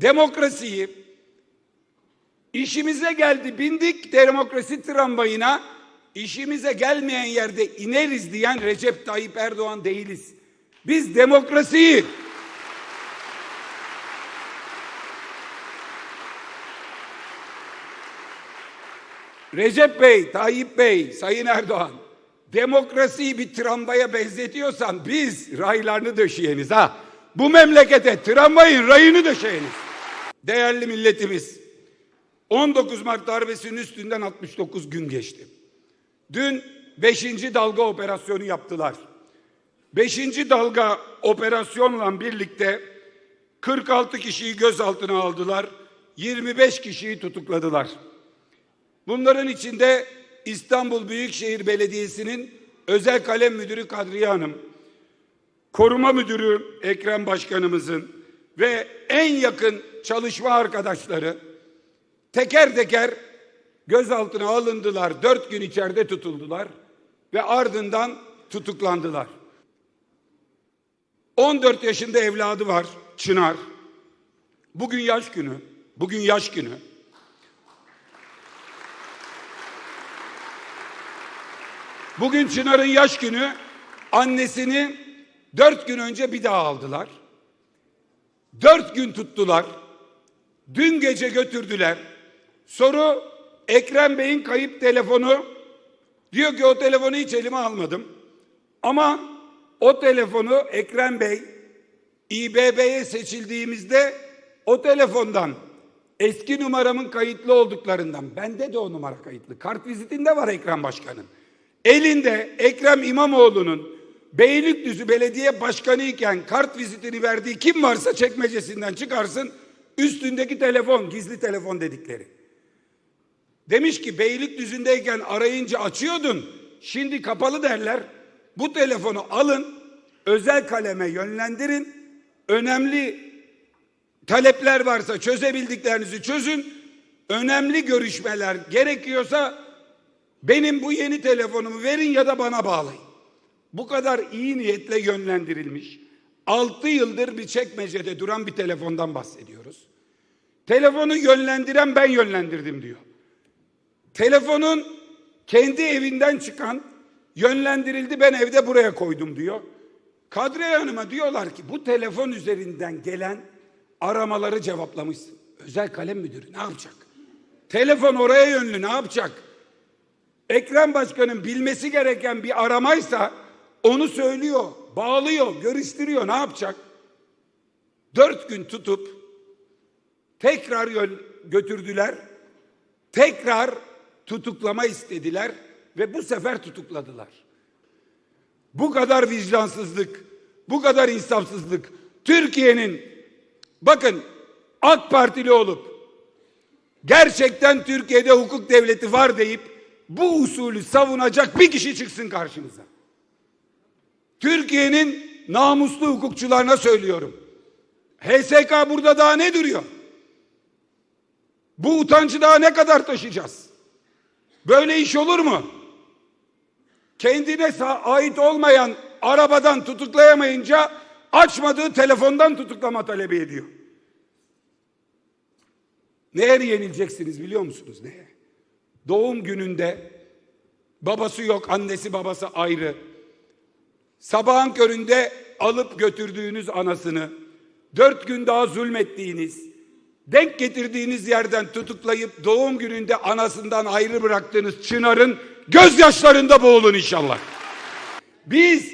Demokrasiyi işimize geldi bindik demokrasi tramvayına işimize gelmeyen yerde ineriz diyen Recep Tayyip Erdoğan değiliz. Biz demokrasiyi Recep Bey, Tayyip Bey, Sayın Erdoğan demokrasiyi bir tramvaya benzetiyorsan biz raylarını döşeyeniz ha. Bu memlekete tramvayın rayını döşeyeniz. Değerli milletimiz 19 Mart darbesinin üstünden 69 gün geçti. Dün 5. dalga operasyonu yaptılar. 5. dalga operasyonla birlikte 46 kişiyi gözaltına aldılar. 25 kişiyi tutukladılar. Bunların içinde İstanbul Büyükşehir Belediyesi'nin özel kalem müdürü Kadriye Hanım, koruma müdürü Ekrem Başkanımızın ve en yakın çalışma arkadaşları teker teker gözaltına alındılar. Dört gün içeride tutuldular ve ardından tutuklandılar. 14 yaşında evladı var Çınar. Bugün yaş günü. Bugün yaş günü. Bugün Çınar'ın yaş günü annesini dört gün önce bir daha aldılar. Dört gün tuttular. Dün gece götürdüler. Soru Ekrem Bey'in kayıp telefonu. Diyor ki o telefonu hiç elime almadım. Ama o telefonu Ekrem Bey İBB'ye seçildiğimizde o telefondan eski numaramın kayıtlı olduklarından bende de o numara kayıtlı. Kart vizitinde var Ekrem Başkan'ın. Elinde Ekrem İmamoğlu'nun Beylikdüzü Belediye Başkanı iken kart vizitini verdiği kim varsa çekmecesinden çıkarsın. Üstündeki telefon, gizli telefon dedikleri. Demiş ki Beylikdüzü'ndeyken arayınca açıyordun. Şimdi kapalı derler. Bu telefonu alın, özel kaleme yönlendirin. Önemli talepler varsa çözebildiklerinizi çözün. Önemli görüşmeler gerekiyorsa benim bu yeni telefonumu verin ya da bana bağlayın. Bu kadar iyi niyetle yönlendirilmiş. 6 yıldır bir çekmecede duran bir telefondan bahsediyoruz. Telefonu yönlendiren ben yönlendirdim diyor. Telefonun kendi evinden çıkan yönlendirildi ben evde buraya koydum diyor. Kadriye Hanım'a diyorlar ki bu telefon üzerinden gelen aramaları cevaplamışsın. Özel kalem müdürü ne yapacak? Telefon oraya yönlü ne yapacak? Ekrem Başkan'ın bilmesi gereken bir aramaysa onu söylüyor, bağlıyor, görüştürüyor. Ne yapacak? Dört gün tutup tekrar götürdüler. Tekrar tutuklama istediler ve bu sefer tutukladılar. Bu kadar vicdansızlık, bu kadar insafsızlık Türkiye'nin bakın AK Partili olup gerçekten Türkiye'de hukuk devleti var deyip bu usulü savunacak bir kişi çıksın karşımıza. Türkiye'nin namuslu hukukçularına söylüyorum. HSK burada daha ne duruyor? Bu utancı daha ne kadar taşıyacağız? Böyle iş olur mu? Kendine ait olmayan arabadan tutuklayamayınca açmadığı telefondan tutuklama talebi ediyor. Neye yenileceksiniz biliyor musunuz? Neye? Doğum gününde babası yok, annesi babası ayrı. Sabahın köründe alıp götürdüğünüz anasını, dört gün daha zulmettiğiniz, denk getirdiğiniz yerden tutuklayıp doğum gününde anasından ayrı bıraktığınız Çınar'ın gözyaşlarında boğulun inşallah. Biz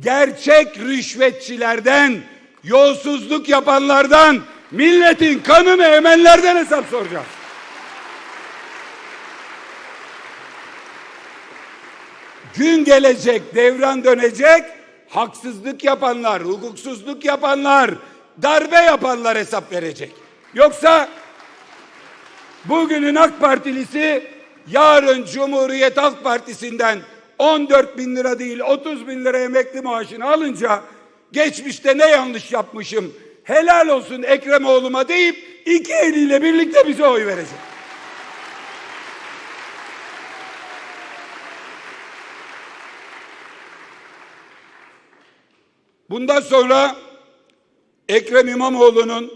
gerçek rüşvetçilerden, yolsuzluk yapanlardan, milletin kanını emenlerden hesap soracağız. Gün gelecek, devran dönecek, haksızlık yapanlar, hukuksuzluk yapanlar, darbe yapanlar hesap verecek. Yoksa bugünün AK Partilisi yarın Cumhuriyet Halk Partisi'nden 14 bin lira değil 30 bin lira emekli maaşını alınca geçmişte ne yanlış yapmışım helal olsun Ekrem oğluma deyip iki eliyle birlikte bize oy verecek. Bundan sonra Ekrem İmamoğlu'nun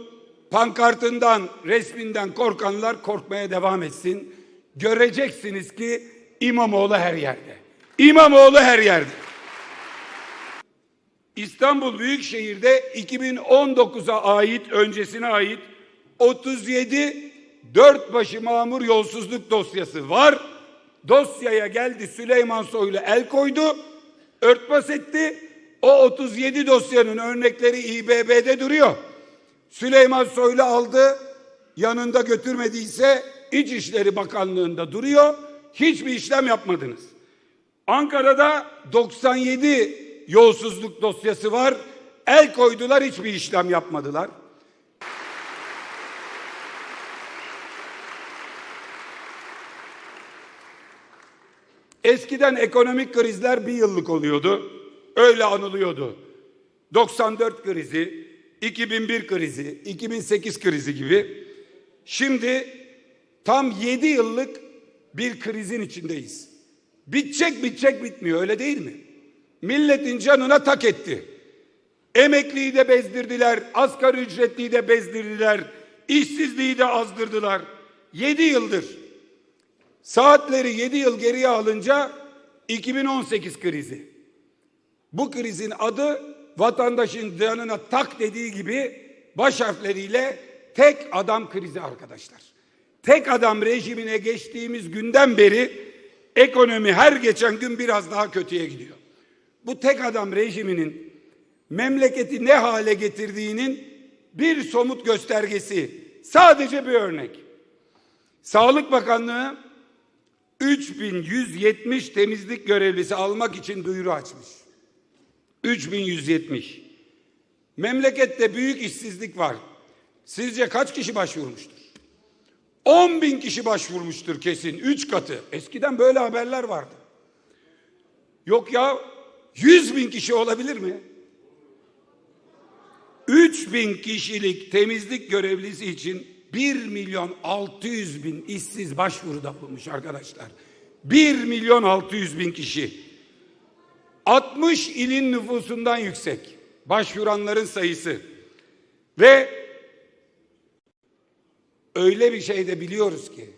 Pankartından, resminden korkanlar korkmaya devam etsin. Göreceksiniz ki İmamoğlu her yerde. İmamoğlu her yerde. İstanbul Büyükşehir'de 2019'a ait, öncesine ait 37 dört başı mamur yolsuzluk dosyası var. Dosyaya geldi Süleyman Soylu el koydu, örtbas etti. O 37 dosyanın örnekleri İBB'de duruyor. Süleyman Soylu aldı, yanında götürmediyse İçişleri Bakanlığı'nda duruyor. Hiçbir işlem yapmadınız. Ankara'da 97 yolsuzluk dosyası var. El koydular hiçbir işlem yapmadılar. Eskiden ekonomik krizler bir yıllık oluyordu. Öyle anılıyordu. 94 krizi, 2001 krizi, 2008 krizi gibi. Şimdi tam 7 yıllık bir krizin içindeyiz. Bitecek bitecek bitmiyor öyle değil mi? Milletin canına tak etti. Emekliyi de bezdirdiler, asgari ücretliyi de bezdirdiler, işsizliği de azdırdılar. 7 yıldır Saatleri 7 yıl geriye alınca 2018 krizi. Bu krizin adı vatandaşın canına tak dediği gibi baş harfleriyle tek adam krizi arkadaşlar. Tek adam rejimine geçtiğimiz günden beri ekonomi her geçen gün biraz daha kötüye gidiyor. Bu tek adam rejiminin memleketi ne hale getirdiğinin bir somut göstergesi. Sadece bir örnek. Sağlık Bakanlığı 3170 temizlik görevlisi almak için duyuru açmış. 3170. Memlekette büyük işsizlik var. Sizce kaç kişi başvurmuştur? 10 bin kişi başvurmuştur kesin. Üç katı. Eskiden böyle haberler vardı. Yok ya 100 bin kişi olabilir mi? 3 bin kişilik temizlik görevlisi için 1 milyon 600 bin işsiz başvuruda bulmuş arkadaşlar. 1 milyon 600 bin kişi. 60 ilin nüfusundan yüksek başvuranların sayısı. Ve öyle bir şey de biliyoruz ki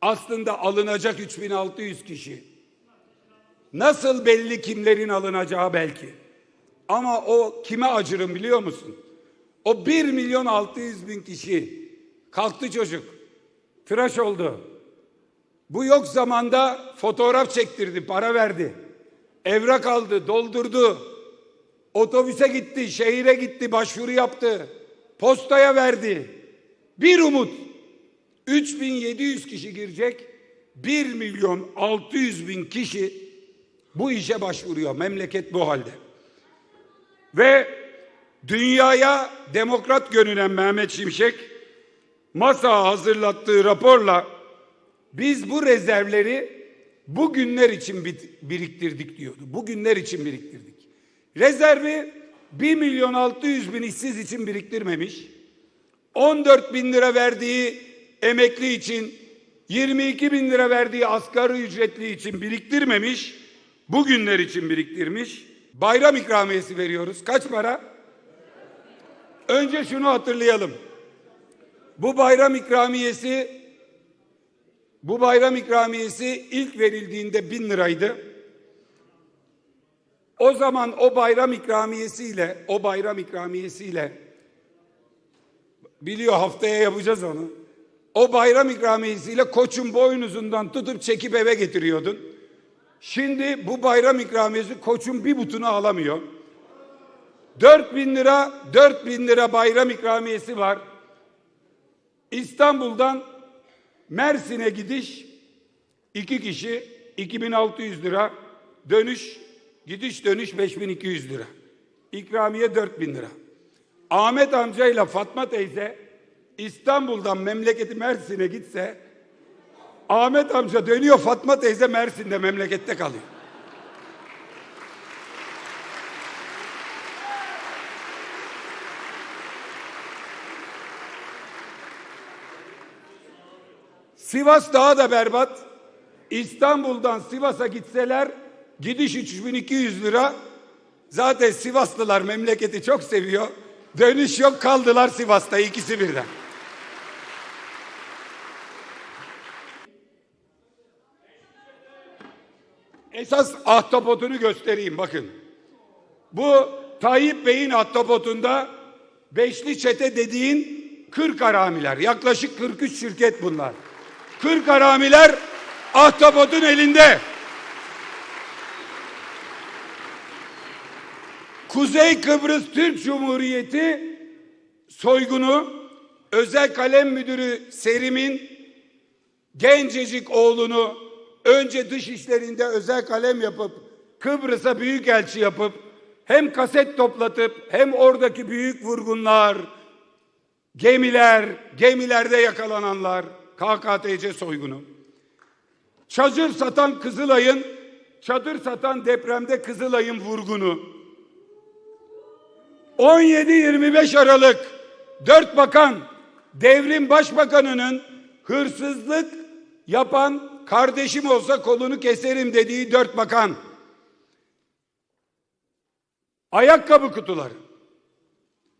aslında alınacak 3600 kişi. Nasıl belli kimlerin alınacağı belki. Ama o kime acırım biliyor musun? O 1 milyon 600 bin kişi kalktı çocuk. Tıraş oldu. Bu yok zamanda fotoğraf çektirdi, para verdi. Evrak aldı, doldurdu. Otobüse gitti, şehire gitti, başvuru yaptı. Postaya verdi. Bir umut. 3700 kişi girecek. 1 milyon 600 bin kişi bu işe başvuruyor. Memleket bu halde. Ve dünyaya demokrat görünen Mehmet Şimşek masa hazırlattığı raporla biz bu rezervleri bu günler için biriktirdik diyordu. Bu günler için biriktirdik. Rezervi 1 milyon 600 bin işsiz için biriktirmemiş. 14 bin lira verdiği emekli için 22 bin lira verdiği asgari ücretli için biriktirmemiş. Bu günler için biriktirmiş. Bayram ikramiyesi veriyoruz. Kaç para? Önce şunu hatırlayalım. Bu bayram ikramiyesi bu bayram ikramiyesi ilk verildiğinde bin liraydı. O zaman o bayram ikramiyesiyle o bayram ikramiyesiyle biliyor haftaya yapacağız onu. O bayram ikramiyesiyle koçun boynuzundan tutup çekip eve getiriyordun. Şimdi bu bayram ikramiyesi koçun bir butunu alamıyor. 4 bin lira, 4 bin lira bayram ikramiyesi var. İstanbul'dan Mersin'e gidiş iki kişi 2600 lira, dönüş gidiş dönüş 5200 lira. İkramiye 4000 lira. Ahmet amcayla Fatma teyze İstanbul'dan memleketi Mersin'e gitse Ahmet amca dönüyor Fatma teyze Mersin'de memlekette kalıyor. Sivas daha da berbat. İstanbul'dan Sivas'a gitseler gidiş 3200 lira. Zaten Sivaslılar memleketi çok seviyor. Dönüş yok kaldılar Sivas'ta ikisi birden. Esas ahtapotunu göstereyim bakın. Bu Tayyip Bey'in ahtapotunda beşli çete dediğin 40 haramiler. Yaklaşık 43 şirket bunlar. 40 haramiler ahtapotun elinde. Kuzey Kıbrıs Türk Cumhuriyeti soygunu özel kalem müdürü Serim'in gencecik oğlunu önce dış işlerinde özel kalem yapıp Kıbrıs'a büyük elçi yapıp hem kaset toplatıp hem oradaki büyük vurgunlar, gemiler, gemilerde yakalananlar, KKTC soygunu. Çadır satan Kızılay'ın, çadır satan depremde Kızılay'ın vurgunu. 17-25 Aralık dört bakan devrim başbakanının hırsızlık yapan kardeşim olsa kolunu keserim dediği dört bakan. Ayakkabı kutuları,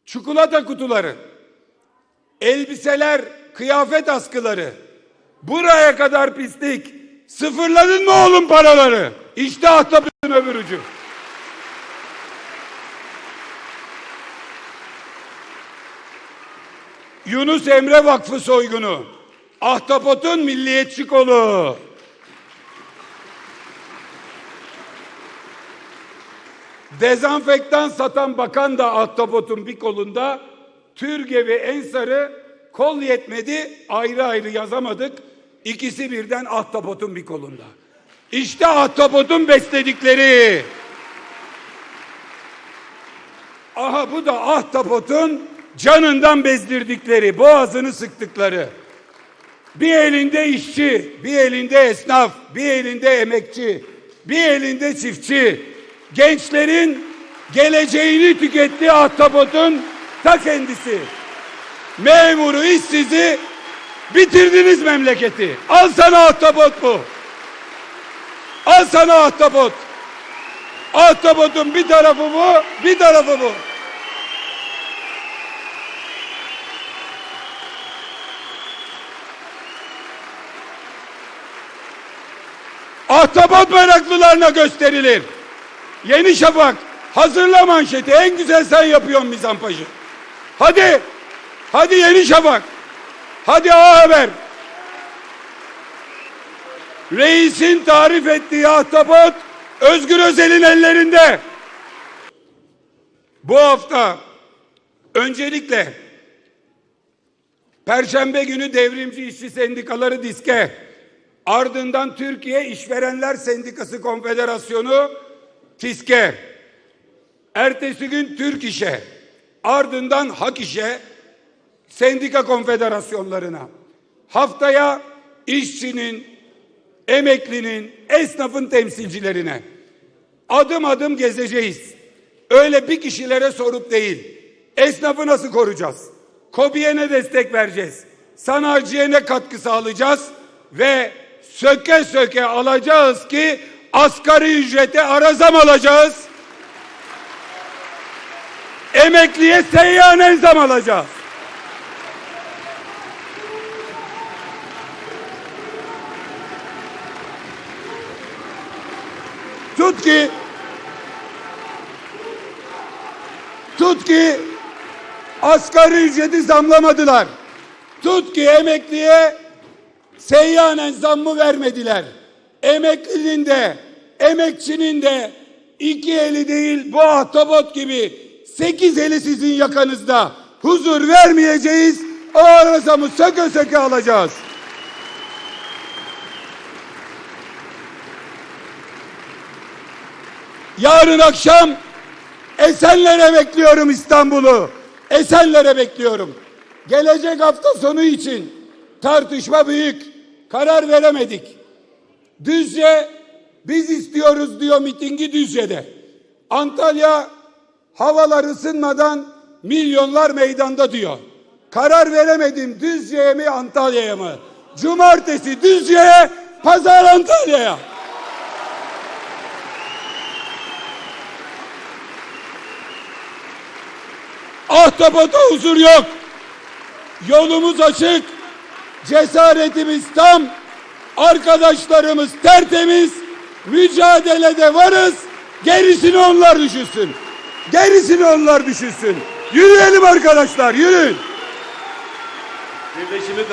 çikolata kutuları, elbiseler, kıyafet askıları. Buraya kadar pislik. Sıfırladın mı oğlum paraları? İşte ahtapotun öbür ucu. Yunus Emre Vakfı soygunu. Ahtapotun milliyetçi kolu. Dezenfektan satan bakan da ahtapotun bir kolunda. Türge ve Ensar'ı kol yetmedi ayrı ayrı yazamadık. İkisi birden ahtapotun bir kolunda. İşte ahtapotun besledikleri. Aha bu da ahtapotun canından bezdirdikleri, boğazını sıktıkları. Bir elinde işçi, bir elinde esnaf, bir elinde emekçi, bir elinde çiftçi. Gençlerin geleceğini tükettiği ahtapotun ta kendisi. Memuru, işsizi bitirdiniz memleketi. Al sana ahtapot bu. Al sana ahtapot. Ahtapotun bir tarafı bu, bir tarafı bu. Ahtapot meraklılarına gösterilir. Yeni Şafak hazırla manşeti. En güzel sen yapıyorsun mizampajı. Hadi. Hadi Yeni Şafak. Hadi A Haber. Reisin tarif ettiği ahtapot Özgür Özel'in ellerinde. Bu hafta öncelikle Perşembe günü devrimci işçi sendikaları diske Ardından Türkiye İşverenler Sendikası Konfederasyonu TİSK'e. Ertesi gün Türk İş'e. Ardından Hak İş'e sendika konfederasyonlarına. Haftaya işçinin, emeklinin, esnafın temsilcilerine. Adım adım gezeceğiz. Öyle bir kişilere sorup değil. Esnafı nasıl koruyacağız? Kobiye ne destek vereceğiz? Sanayiciye ne katkı sağlayacağız? Ve söke söke alacağız ki asgari ücrete arazam alacağız. Emekliye seyyanen zam alacağız. Tut ki tut ki asgari ücreti zamlamadılar. Tut ki emekliye seyyanen zammı vermediler. Emeklinin de emekçinin de iki eli değil bu ahtapot gibi sekiz eli sizin yakanızda. Huzur vermeyeceğiz. O arasamı söke söke alacağız. Yarın akşam Esenler'e bekliyorum İstanbul'u. Esenler'e bekliyorum. Gelecek hafta sonu için tartışma büyük. Karar veremedik. Düzce biz istiyoruz diyor mitingi Düzce'de. Antalya havalar ısınmadan milyonlar meydanda diyor. Karar veremedim Düzce'ye mi Antalya'ya mı? Cumartesi Düzce'ye, pazar Antalya'ya. Ahtapota huzur yok. Yolumuz açık. Cesaretimiz tam. Arkadaşlarımız tertemiz. Mücadelede varız. Gerisini onlar düşünsün. Gerisini onlar düşünsün. Yürüyelim arkadaşlar, yürüyün. Birleşimi